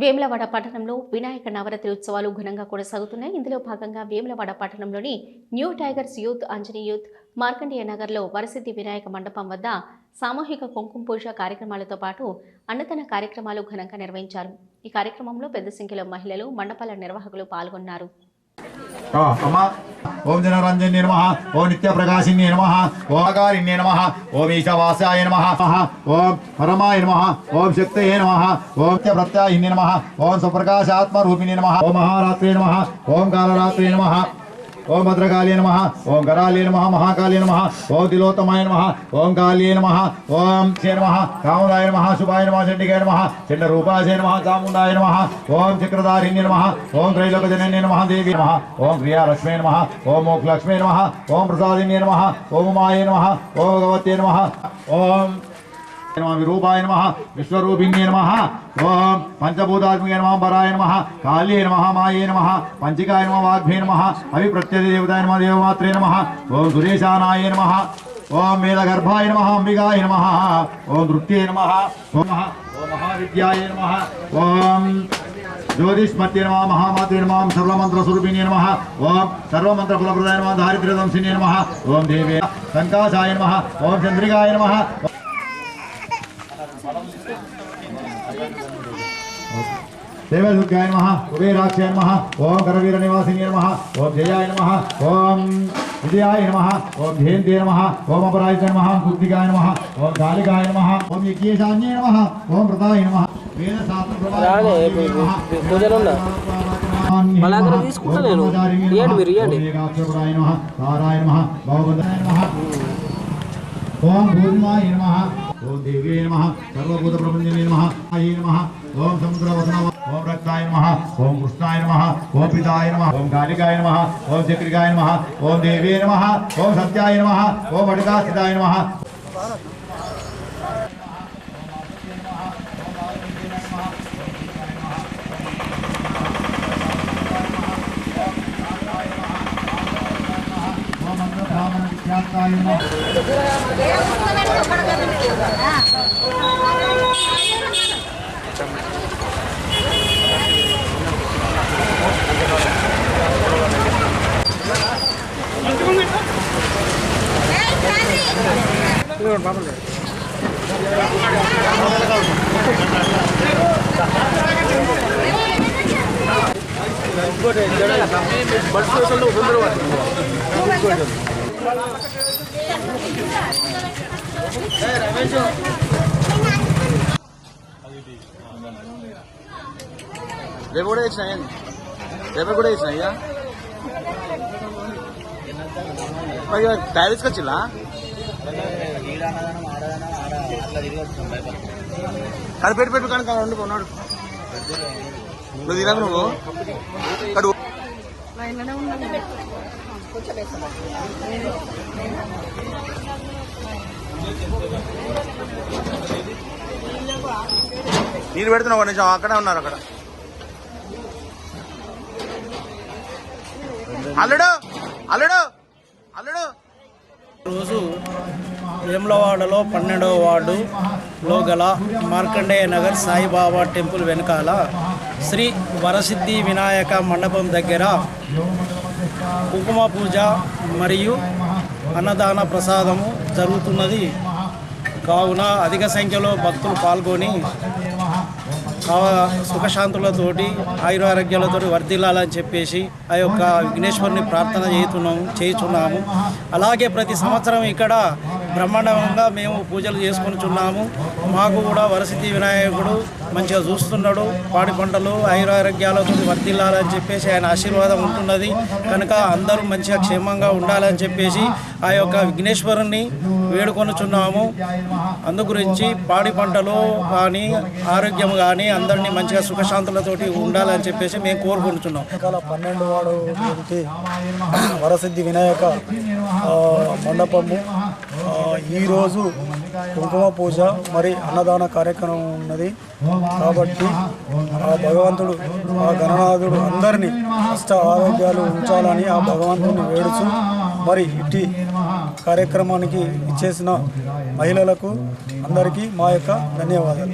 వేములవాడ పట్టణంలో వినాయక నవరాత్రి ఉత్సవాలు ఘనంగా కొనసాగుతున్నాయి. ఇందులో భాగంగా వేములవాడ పట్టణంలోని new tigers youth Anjani youth Markandeya నగర్లో వరసిద్ధి వినాయక మండపం వద్ద సామూహిక కుంకుమ పూజ కార్యక్రమాలతో పాటు అన్నదాన కార్యక్రమాలు ఘనంగా నిర్వహించారు. ఈ కార్యక్రమంలో పెద్ద సంఖ్యలో మహిళలు మండపాల నిర్వాహకులు పాల్గొన్నారు. ఓం జనరంజన్య నమ ఓం నిత్యప్రకాశిన్య నమ ఓంకారిణ్య నమ ఓం ఈశవాసాయ నమ ఓం పరమాయ నమ ఓం శక్తయే నమ ఓం నిత్యప్రత్యాహిన్య నమ ఓం సుప్రకాశాత్మ రూపిణి నమ ఓం మహారాత్రే నమ ఓం కాలరాత్రే నమ ఓం భద్రకాళీ నమ ఓం కరాళీ నమ మహాకాళీ నమ ఓం తిలోత్తమాయ నమ ఓం కాళీ నమ ఓం శ్రీ నమ కాముదాయ నమ శుభాయ నమ చండికాయ నమ చండ రూపాయ నమ చాముండాయ నమ ఓం చక్రధారిణ్య నమ ఓం త్రైలోకజనన్య నమ దేవి నమ ఓం క్రియాలక్ష్మీ నమ ఓం మోక్షలక్ష్మీ నమ ఓం ప్రసాదిన్య నమ ఓం మాయ నమ ఓం భగవతే నమ ఓం నమ విరూపాయ నమ విశ్వరూపిణ్యే నమ ఓం పంచభూతాత్మికే నమ పరాయ నమ కాళే నమ మాయే నమ పంచికాయ నమ వాగ్భే నమ అవిప్రత్యయ దేవతాయ నమ దేవమాత్రే నమ ఓం సురేశానాయ నమ ఓం వేదగర్భాయ నమ అంబికాయ నమ ఓం నృత్యే నమ ఓం మహా ఓం మహావిద్యాయ నమ ఓం జ్యోతిష్మత్య నమ మహామాత్రే నమ సర్వమంత్రస్వరూపిణ్య నమ ఓం సర్వమంత్రఫలప్రదాయ నమ దారిద్ర్యదంశిన్య నమ ఓం దేవే సంకాశాయ నమ ఓం చంద్రికాయ నమ దేవదుర్గాయ నమ కుబేరాక్షాయ నమ ఓం కరవీర నివాసిని నమ ఓం జయాయ నమ ఓం విజయాయ నమ ఓం జయంతే నమ ఓం అపరాయ నమ బుద్ధిగాయ నమ ఓం కాళికాయ నమ ఓం యజ్ఞేశాన్యే నమ ఓం వ్రతాయ నమ వేద రాలే, పూజలు ఉన్నా? మళ్ళా అక్కడ తీసుకుంటా నేను. ఇయ్యండి మీరు, నమ ఓం భూమాయ నమ ఓం దేవ్యే నమ సర్వభూత ప్రపంచమే నమ ఆయ నమ ఓం సముద్రవసన ఓం రక్తాయ నమ ఓం కృష్ణాయ నమ ఓం పితాయ నమ ఓం కాళికాయ నమ ఓం చక్రికాయ నమ ఓం దేవ్యే నమ ఓం సత్యాయ నమ ఓం అడకాస్థితాయ నమ ఓం మంత్రబ్రాహ్మణ విఖ్యాతాయ నమ రేపు కూడా వేసినాయి రేపు కూడా వేసినాయి ఇక టైల్స్ వచ్చిల్లా అది పెట్టి పెట్టు కానీ కానీ ఉన్నాడు. నువ్వు తినకు నువ్వు? అడు నీళ్ళు పెడుతున్నావు నిజం అక్కడే ఉన్నారు అక్కడ. అల్లుడు అల్లుడు అల్లుడు. రోజు వేములవాడలో పన్నెండవ వార్డులో గల మార్కండేయ నగర్ సాయిబాబా టెంపుల్ వెనకాల శ్రీ వరసిద్ధి వినాయక మండపం దగ్గర కుంకుమ పూజ మరియు అన్నదాన ప్రసాదము జరుగుతున్నది. కావున అధిక సంఖ్యలో భక్తులు పాల్గొని సుఖశాంతులతోటి ఆయురారోగ్యాలతో వర్ధిల్లాలని చెప్పేసి ఆ యొక్క విఘ్నేశ్వరుని ప్రార్థన చేస్తున్నాము చేయుచున్నాము. అలాగే ప్రతి సంవత్సరం ఇక్కడ బ్రహ్మాండంగా మేము పూజలు చేసుకునిచున్నాము మాకు కూడా వరసిద్ధి వినాయకుడు మంచిగా చూస్తున్నాడు. పాడి పంటలు ఆయురారోగ్యాలతో వర్ధిల్లాలని చెప్పేసి ఆయన ఆశీర్వాదం ఉంటున్నది. కనుక అందరూ మంచిగా క్షేమంగా ఉండాలని చెప్పేసి ఆ యొక్క విఘ్నేశ్వరుణ్ణి వేడుకొనుచున్నాము అందు గురించి పాడి పంటలు కానీ ఆరోగ్యం కానీ అందరినీ మంచిగా సుఖశాంతులతోటి ఉండాలని చెప్పేసి మేము కోరుకుంటున్నాం పన్నెండు వాడు వరసిద్ధి వినాయక మండపము. ఈరోజు కుంకుమ పూజ మరి అన్నదాన కార్యక్రమం ఉన్నది. కాబట్టి ఆ భగవంతుడు ఆ గణనాథుడు అందరినీ అష్ట ఆరోగ్యాలు ఉంచాలని ఆ భగవంతుని వేడుచు మరి ఇట్టి కార్యక్రమానికి ఇచ్చేసిన మహిళలకు అందరికీ మా యొక్క ధన్యవాదాలు.